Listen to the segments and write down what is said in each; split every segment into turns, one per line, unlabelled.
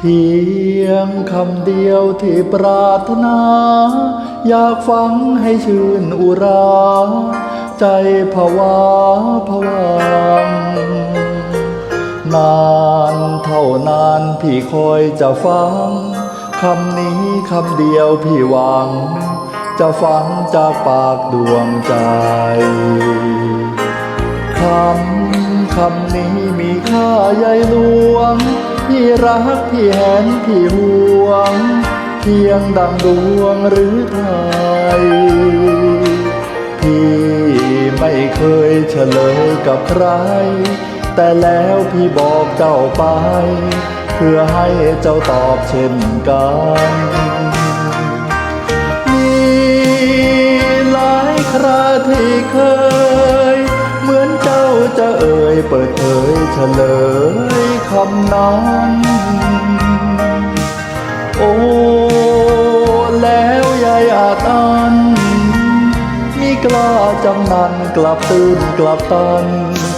เพียงคำเดียวที่ปรารถนา อยากฟังให้ชื่นอุรา ใจผวาผวังนานเท่านานพี่คอยจะฟัง คำนี้คำเดียวพี่หวัง จะฟังจากปากดวงใจ คำคำนี้มีค่าใหญ่หลวง พี่รักพี่แหนพี่ห่วง เพียงดังดวงหรือไทยพี่ไม่เคยเฉลยกับใคร แต่แล้วพี่บอกเจ้าไป เพื่อให้เจ้าตอบเช่นกันมีหลายคราที่เคย เหมือนเจ้าจะเอ่ยเปิดเผย เฉลยคำนั้น โอ้ แล้วยายอาจอันมีกล้าจำนันกลับตื่นกลับตัน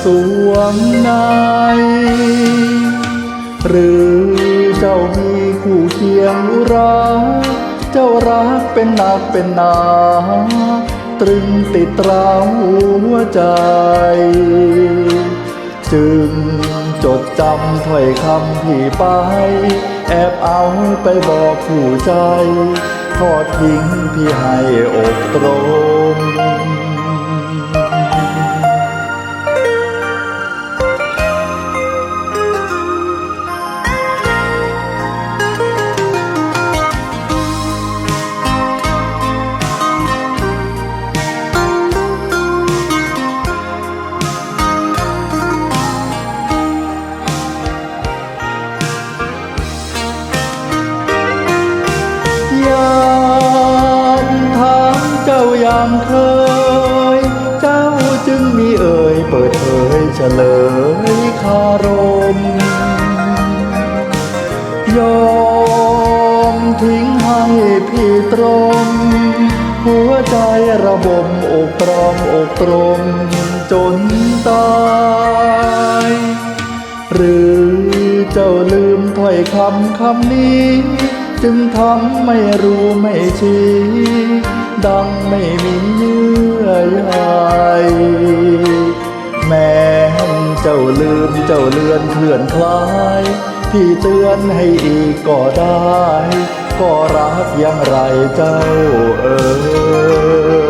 สวงในหรือเจ้ามีคู่เคียงอุราเจ้ารักเป็นนักเป็นนาตรึงติดตราหัวใจ จึงจดจำถ้อยคำที่ไป แอบเอาไปบอกผู้ใจ ทอดทิ้งพี่ให้อกตรง ยางเคย เจ้าจึงมีเอ่ยเปิดเผยเฉลยคารม ยอมทิ้งให้พี่ตรง หัวใจระบมอกตรอมอกตรมจนตายหรือเจ้าลืมถ้อยคำคำนี้ จึงทำไม่รู้ไม่ชี้ ดังไม่มีเยื่อใยแม้เจ้าลืมเจ้าเลือนเคลื่อนคลาย พี่เตือนให้อีกก็ได้ ก็รักอยังไรเจ้าเอ๋ย